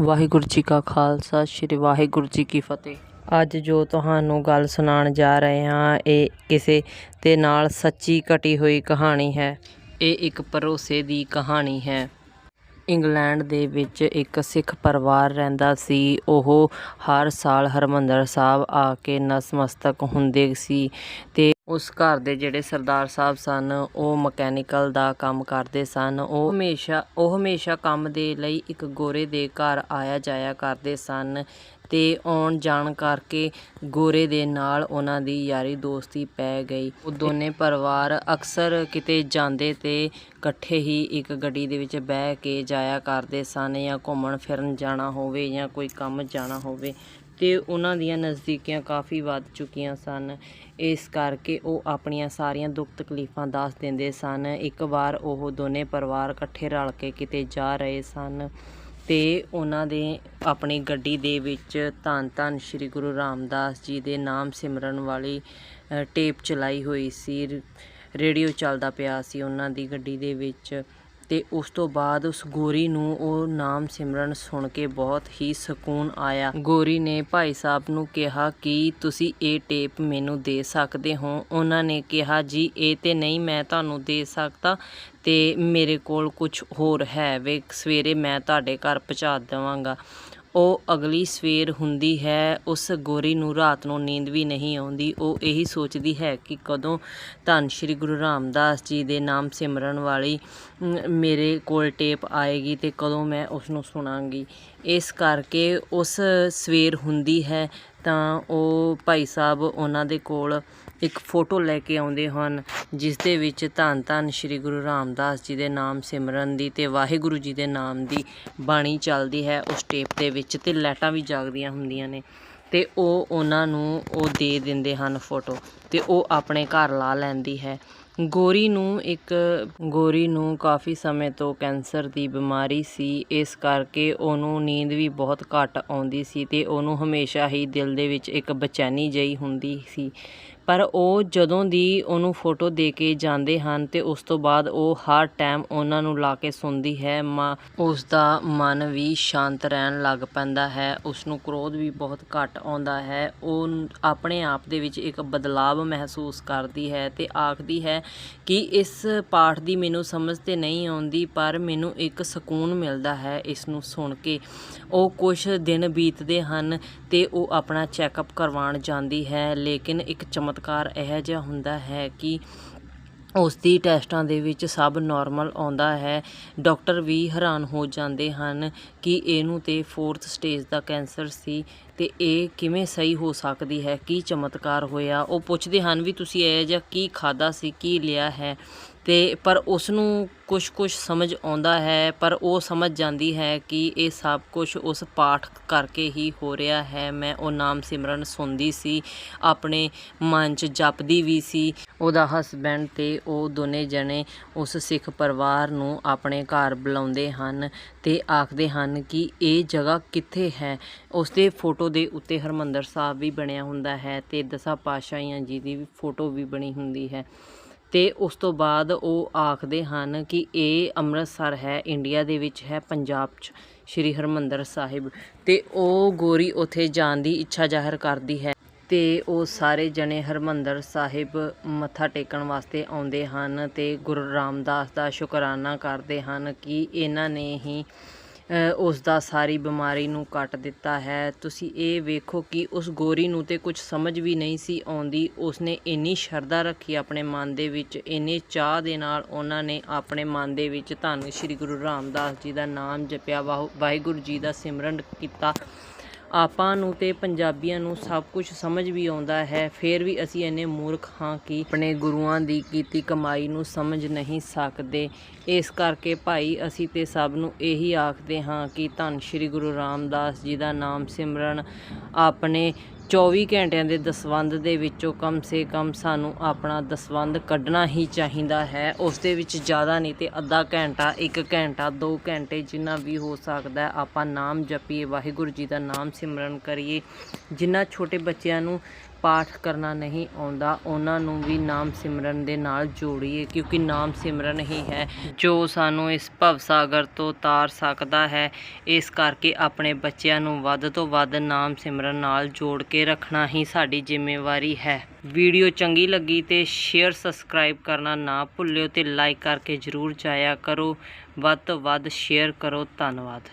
ਵਾਹਿਗੁਰੂ ਜੀ ਕਾ ਖਾਲਸਾ, ਸ੍ਰੀ ਵਾਹਿਗੁਰੂ ਜੀ ਕੀ ਫਤਿਹ। ਅੱਜ ਜੋ ਤੁਹਾਨੂੰ ਗੱਲ ਸੁਣਾਉਣ ਜਾ ਰਹੇ ਹਾਂ, ਇਹ ਕਿਸੇ ਦੇ ਨਾਲ ਸੱਚੀ ਘਟੀ ਹੋਈ ਕਹਾਣੀ ਹੈ। ਇਹ ਇੱਕ ਭਰੋਸੇ ਦੀ ਕਹਾਣੀ ਹੈ। ਇੰਗਲੈਂਡ ਦੇ ਵਿੱਚ ਇੱਕ ਸਿੱਖ ਪਰਿਵਾਰ ਰਹਿੰਦਾ ਸੀ। ਉਹ ਹਰ ਸਾਲ ਹਰਮੰਦਰ ਸਾਹਿਬ ਆ ਕੇ ਨਸਮਸਤਕ ਹੁੰਦੇ ਸੀ ਤੇ ਉਸ ਘਰ ਦੇ ਜਿਹੜੇ ਸਰਦਾਰ ਸਾਹਿਬ ਸਨ, ਉਹ ਮਕੈਨੀਕਲ ਦਾ ਕੰਮ ਕਰਦੇ ਸਨ। ਉਹ ਹਮੇਸ਼ਾ ਉਹ ਹਮੇਸ਼ਾ ਕੰਮ ਦੇ ਲਈ ਇੱਕ ਗੋਰੇ ਦੇ ਘਰ ਆਇਆ ਜਾਇਆ ਕਰਦੇ ਸਨ ਤੇ ਆਉਣ ਜਾਣ ਕਰਕੇ ਗੋਰੇ ਦੇ ਨਾਲ ਉਹਨਾਂ ਦੀ ਯਾਰੀ ਦੋਸਤੀ ਪੈ ਗਈ। ਉਹ ਦੋਨੇ ਪਰਿਵਾਰ ਅਕਸਰ ਕਿਤੇ ਜਾਂਦੇ ਤੇ ਇਕੱਠੇ ਹੀ ਇੱਕ ਗੱਡੀ ਦੇ ਵਿੱਚ ਬਹਿ ਕੇ ਜਾਇਆ ਕਰਦੇ ਸਨ ਜਾਂ ਘੁੰਮਣ ਫਿਰਨ ਜਾਣਾ ਹੋਵੇ ਜਾਂ ਕੋਈ ਕੰਮ ਜਾਣਾ ਹੋਵੇ। ਤੇ ਉਹਨਾਂ ਦੀਆਂ ਨਜ਼ਦੀਕੀਆਂ ਕਾਫੀ ਵੱਧ ਚੁੱਕੀਆਂ ਸਨ। ਇਸ ਕਰਕੇ ਉਹ ਆਪਣੀਆਂ ਸਾਰੀਆਂ ਦੁੱਖ ਤਕਲੀਫਾਂ ਦੱਸ ਦਿੰਦੇ ਸਨ। ਇੱਕ ਵਾਰ ਉਹ ਦੋਨੇ ਪਰਿਵਾਰ ਇਕੱਠੇ ਰਲ ਕੇ ਕਿਤੇ ਜਾ ਰਹੇ ਸਨ ਤੇ ਉਹਨਾਂ ਦੇ ਆਪਣੀ ਗੱਡੀ ਦੇ ਵਿੱਚ ਧੰਨ ਧੰਨ ਸ੍ਰੀ ਗੁਰੂ ਰਾਮਦਾਸ ਜੀ ਦੇ ਨਾਮ ਸਿਮਰਨ ਵਾਲੀ ਟੇਪ ਚਲਾਈ ਹੋਈ ਸੀ। ਰੇਡੀਓ ਚੱਲਦਾ ਪਿਆ ਸੀ ਉਹਨਾਂ ਦੀ ਗੱਡੀ ਦੇ ਵਿੱਚ। ਅਤੇ ਉਸ ਤੋਂ ਬਾਅਦ ਉਸ ਗੋਰੀ ਨੂੰ ਉਹ ਨਾਮ ਸਿਮਰਨ ਸੁਣ ਕੇ ਬਹੁਤ ਹੀ ਸਕੂਨ ਆਇਆ। ਗੋਰੀ ਨੇ ਭਾਈ ਸਾਹਿਬ ਨੂੰ ਕਿਹਾ ਕਿ ਤੁਸੀਂ ਇਹ ਟੇਪ ਮੈਨੂੰ ਦੇ ਸਕਦੇ ਹੋ। ਉਹਨਾਂ ਨੇ ਕਿਹਾ, ਜੀ, ਇਹ ਤੇ ਨਹੀਂ ਮੈਂ ਤੁਹਾਨੂੰ ਦੇ ਸਕਦਾ ਤੇ ਮੇਰੇ ਕੋਲ ਕੁਝ ਹੋਰ ਹੈ। ਵੇ ਸਵੇਰੇ ਮੈਂ ਤੁਹਾਡੇ ਘਰ ਪਹੁੰਚਾ ਦੇਵਾਂਗਾ। ਉਹ ਅਗਲੀ ਸਵੇਰ ਹੁੰਦੀ ਹੈ, ਉਸ ਗੋਰੀ ਨੂੰ ਰਾਤ ਨੂੰ ਨੀਂਦ ਵੀ ਨਹੀਂ ਆਉਂਦੀ। ਉਹ ਇਹੀ ਸੋਚਦੀ ਹੈ ਕਿ ਕਦੋਂ ਧੰਨ ਸ਼੍ਰੀ ਗੁਰੂ ਰਾਮਦਾਸ ਜੀ ਦੇ ਨਾਮ ਸਿਮਰਨ ਵਾਲੀ ਮੇਰੇ ਕੋਲ ਟੇਪ ਆਏਗੀ ਤੇ ਕਦੋਂ ਮੈਂ ਉਸ ਨੂੰ ਸੁਣਾਂਗੀ। ਇਸ ਕਰਕੇ ਉਸ ਸਵੇਰ ਹੁੰਦੀ ਹੈ, ਤਾਂ ਉਹ ਭਾਈ ਸਾਹਿਬ ਉਹਨਾਂ ਦੇ ਕੋਲ ਇੱਕ ਫੋਟੋ ਲੈ ਕੇ ਆਉਂਦੇ ਹਨ, ਜਿਸ ਦੇ ਵਿੱਚ ਧੰਨ ਧੰਨ ਸ਼੍ਰੀ ਗੁਰੂ ਰਾਮਦਾਸ ਜੀ ਦੇ ਨਾਮ ਸਿਮਰਨ ਦੀ ਤੇ ਵਾਹਿਗੁਰੂ ਜੀ ਦੇ ਨਾਮ ਦੀ ਬਾਣੀ ਚੱਲਦੀ ਹੈ। ਉਸ ਟੇਪ ਦੇ ਵਿੱਚ ਤੇ ਲਾਈਟਾਂ ਵੀ ਜਾਗਦੀਆਂ ਹੁੰਦੀਆਂ ਨੇ ਤੇ ਉਹ ਉਹਨਾਂ ਨੂੰ ਉਹ ਦੇ ਦਿੰਦੇ ਹਨ ਫੋਟੋ ਤੇ ਉਹ ਆਪਣੇ ਘਰ ਲਾ ਲੈਂਦੀ ਹੈ। ਗੌਰੀ ਨੂੰ ਇੱਕ, ਗੌਰੀ ਨੂੰ ਕਾਫੀ ਸਮੇਂ ਤੋਂ ਕੈਂਸਰ ਦੀ ਬਿਮਾਰੀ ਸੀ। ਇਸ ਕਰਕੇ ਉਹਨੂੰ ਨੀਂਦ ਵੀ ਬਹੁਤ ਘੱਟ ਆਉਂਦੀ ਸੀ ਤੇ ਉਹਨੂੰ ਹਮੇਸ਼ਾ ਹੀ ਦਿਲ ਦੇ ਵਿੱਚ ਇੱਕ ਬੇਚੈਨੀ ਜਿਹੀ ਹੁੰਦੀ ਸੀ। ਪਰ ਉਹ ਜਦੋਂ ਦੀ ਉਹਨੂੰ ਫੋਟੋ ਦੇ ਕੇ ਜਾਂਦੇ ਹਨ ਤੇ ਉਸ ਤੋਂ ਬਾਅਦ ਉਹ ਹਰ ਟਾਈਮ ਉਹਨਾਂ ਨੂੰ ਲਾ ਕੇ ਸੁਣਦੀ ਹੈ, ਮਾਂ, ਉਸ ਦਾ ਮਨ ਵੀ ਸ਼ਾਂਤ ਰਹਿਣ ਲੱਗ ਪੈਂਦਾ ਹੈ, ਉਸ ਨੂੰ ਕ੍ਰੋਧ ਵੀ ਬਹੁਤ ਘੱਟ ਆਉਂਦਾ ਹੈ। ਉਹ ਆਪਣੇ ਆਪ ਦੇ ਵਿੱਚ ਇੱਕ ਬਦਲਾਵ ਮਹਿਸੂਸ ਕਰਦੀ ਹੈ ਤੇ ਆਖਦੀ ਹੈ ਕਿ ਇਸ ਪਾਠ ਦੀ ਮੈਨੂੰ ਸਮਝ ਤੇ ਨਹੀਂ ਆਉਂਦੀ, ਪਰ ਮੈਨੂੰ ਇੱਕ ਸਕੂਨ ਮਿਲਦਾ ਹੈ ਇਸ ਨੂੰ ਸੁਣ ਕੇ। ਉਹ ਕੁਝ ਦਿਨ ਬੀਤਦੇ ਹਨ ਤੇ ਉਹ ਆਪਣਾ ਚੈੱਕਅਪ ਕਰਵਾਉਣ ਜਾਂਦੀ ਹੈ, ਲੇਕਿਨ ਇੱਕ ਚਮਤਕਾਰ ਇਹੋ ਜਿਹਾ ਹੁੰਦਾ ਹੈ ਕਿ ਉਸ ਦੀ ਟੈਸਟਾਂ ਦੇ ਵਿੱਚ ਸਭ ਨੋਰਮਲ ਆਉਂਦਾ ਹੈ। ਡਾਕਟਰ ਵੀ ਹੈਰਾਨ ਹੋ ਜਾਂਦੇ ਹਨ ਕਿ ਇਹਨੂੰ ਤੇ 4th ਸਟੇਜ ਦਾ ਕੈਂਸਰ ਸੀ ਤੇ ਇਹ ਕਿਵੇਂ ਸਹੀ ਹੋ ਸਕਦੀ ਹੈ, ਕੀ ਚਮਤਕਾਰ ਹੋਇਆ। ਉਹ ਪੁੱਛਦੇ ਹਨ ਵੀ ਤੁਸੀਂ ਇਹ ਜਿਹਾ ਕੀ ਖਾਦਾ ਸੀ, ਕੀ ਲਿਆ ਹੈ? ਤੇ ਪਰ ਉਸ ਨੂੰ ਕੁਝ ਕੁਝ ਸਮਝ ਆਉਂਦਾ ਹੈ, ਪਰ ਉਹ ਸਮਝ ਜਾਂਦੀ ਹੈ ਕਿ ਇਹ ਸਭ ਕੁਝ ਉਸ ਪਾਠ ਕਰਕੇ ਹੀ ਹੋ ਰਿਹਾ ਹੈ। ਮੈਂ ਉਹ ਨਾਮ ਸਿਮਰਨ ਸੁਣਦੀ ਸੀ, ਆਪਣੇ ਮਨ 'ਚ ਜਪਦੀ ਵੀ ਸੀ। ਉਹਦਾ ਹਸਬੈਂਡ ਤੇ ਉਹ ਦੋਨੇ ਜਣੇ ਉਸ ਸਿੱਖ ਪਰਿਵਾਰ ਨੂੰ ਆਪਣੇ ਘਰ ਬੁਲਾਉਂਦੇ ਹਨ ਤੇ ਆਖਦੇ ਹਨ ਕਿ ਇਹ ਜਗ੍ਹਾ ਕਿੱਥੇ ਹੈ? ਉਸ ਦੇ ਫੋਟੋ ਦੇ ਉੱਤੇ ਹਰਮੰਦਰ ਸਾਹਿਬ ਵੀ ਬਣਿਆ ਹੁੰਦਾ ਹੈ ਤੇ ਦਸਾਂ ਪਾਤਸ਼ਾਹੀਆਂ ਜੀ ਦੀ ਵੀ ਫੋਟੋ ਵੀ ਬਣੀ ਹੁੰਦੀ ਹੈ। ਤੇ ਉਸ ਤੋਂ ਬਾਅਦ ਉਹ ਆਖਦੇ ਹਨ ਕਿ ਇਹ ਅੰਮ੍ਰਿਤਸਰ ਹੈ, ਇੰਡੀਆ ਦੇ ਵਿੱਚ ਹੈ, ਪੰਜਾਬ 'ਚ, ਸ਼੍ਰੀ ਹਰਮੰਦਰ ਸਾਹਿਬ। ਤੇ ਉਹ ਗੋਰੀ ਉੱਥੇ ਜਾਣ ਦੀ ਇੱਛਾ ਜ਼ਾਹਰ ਕਰਦੀ ਹੈ ਤੇ ਉਹ ਸਾਰੇ ਜਣੇ ਹਰਮੰਦਰ ਸਾਹਿਬ ਮੱਥਾ ਟੇਕਣ ਵਾਸਤੇ ਆਉਂਦੇ ਹਨ ਤੇ ਗੁਰੂ ਰਾਮਦਾਸ ਦਾ ਸ਼ੁਕਰਾਨਾ ਕਰਦੇ ਹਨ ਕਿ ਇਹਨਾਂ ਨੇ ਹੀ ਉਸ ਦਾ ਸਾਰੀ ਬਿਮਾਰੀ ਨੂੰ ਕੱਟ ਦਿੱਤਾ ਹੈ। ਤੁਸੀਂ ਇਹ ਵੇਖੋ ਕਿ ਉਸ ਗੋਰੀ ਨੂੰ ਤੇ ਕੁਝ ਸਮਝ ਵੀ ਨਹੀਂ ਸੀ ਆਉਂਦੀ। ਉਸਨੇ ਇੰਨੀ ਸ਼ਰਧਾ ਰੱਖੀ ਆਪਣੇ ਮਨ ਦੇ ਵਿੱਚ, ਇੰਨੇ ਚਾਹ ਦੇ ਨਾਲ ਉਹਨਾਂ ਨੇ ਆਪਣੇ ਮਨ ਦੇ ਵਿੱਚ ਧੰਨ ਸ਼੍ਰੀ ਗੁਰੂ ਰਾਮਦਾਸ ਜੀ ਦਾ ਨਾਮ ਜਪਿਆ। ਵਾਹ- ਵਾਹਿਗੁਰੂ ਜੀ ਦਾ ਸਿਮਰਨ ਕੀਤਾ। ਆਪਾਂ ਨੂੰ ਤੇ ਪੰਜਾਬੀਆਂ ਨੂੰ ਸਭ ਕੁਝ ਸਮਝ ਵੀ ਆਉਂਦਾ ਹੈ। ਫਿਰ ਵੀ ਅਸੀਂ ਇੰਨੇ ਮੂਰਖ ਹਾਂ ਕਿ ਆਪਣੇ ਗੁਰੂਆਂ ਦੀ ਕੀਤੀ ਕਮਾਈ ਨੂੰ ਸਮਝ ਨਹੀਂ ਸਕਦੇ। ਇਸ ਕਰਕੇ ਭਾਈ ਅਸੀਂ ਤੇ ਸਭ ਨੂੰ ਇਹੀ ਆਖਦੇ ਹਾਂ ਕਿ ਧੰਨ ਸ਼੍ਰੀ ਗੁਰੂ ਰਾਮਦਾਸ ਜੀ ਦਾ ਨਾਮ ਸਿਮਰਨ, ਆਪਣੇ 24 ਘੰਟਿਆਂ ਦੇ ਦਸਵੰਧ ਦੇ ਵਿੱਚੋਂ ਕਮ ਸੇ ਕਮ ਸਾਨੂੰ ਆਪਣਾ ਦਸਵੰਧ ਕੱਢਣਾ ਹੀ ਚਾਹੀਦਾ ਹੈ। ਉਸ ਦੇ ਵਿੱਚ ਜ਼ਿਆਦਾ ਨਹੀਂ ਤੇ ਅੱਧਾ ਘੰਟਾ 1 ਘੰਟਾ 2 ਘੰਟੇ ਜਿੰਨਾ ਵੀ ਹੋ ਸਕਦਾ ਆਪਾਂ ਨਾਮ ਜਪੀਏ, ਵਾਹਿਗੁਰੂ ਜੀ ਦਾ ਨਾਮ ਸਿਮਰਨ ਕਰੀਏ। ਜਿਨ੍ਹਾਂ ਛੋਟੇ ਬੱਚਿਆਂ ਨੂੰ ਪਾਠ ਕਰਨਾ ਨਹੀਂ ਆਉਂਦਾ, ਉਹਨਾਂ ਨੂੰ ਵੀ ਨਾਮ ਸਿਮਰਨ ਦੇ ਨਾਲ ਜੋੜੀਏ, ਕਿਉਂਕਿ ਨਾਮ ਸਿਮਰਨ ਹੀ ਹੈ। ਜੋ ਸਾਨੂੰ ਇਸ ਭਵ ਸਾਗਰ ਤੋਂ ਤਾਰ ਸਕਦਾ ਹੈ, ਇਸ ਕਰਕੇ ਆਪਣੇ ਬੱਚਿਆਂ ਨੂੰ ਵੱਧ ਤੋਂ ਵੱਧ ਨਾਮ ਸਿਮਰਨ ਨਾਲ ਜੋੜ ਕੇ ਰੱਖਣਾ ਹੀ ਸਾਡੀ ਜ਼ਿੰਮੇਵਾਰੀ ਹੈ। ਵੀਡੀਓ ਚੰਗੀ ਲੱਗੀ ਤੇ ਸ਼ੇਅਰ ਸਬਸਕ੍ਰਾਈਬ ਕਰਨਾ ਨਾ ਭੁੱਲਿਓ ਤੇ ਲਾਈਕ ਕਰਕੇ ਜਰੂਰ ਜਾਇਆ ਕਰੋ। ਵੱਧ ਤੋਂ ਵੱਧ ਸ਼ੇਅਰ ਕਰੋ। ਧੰਨਵਾਦ।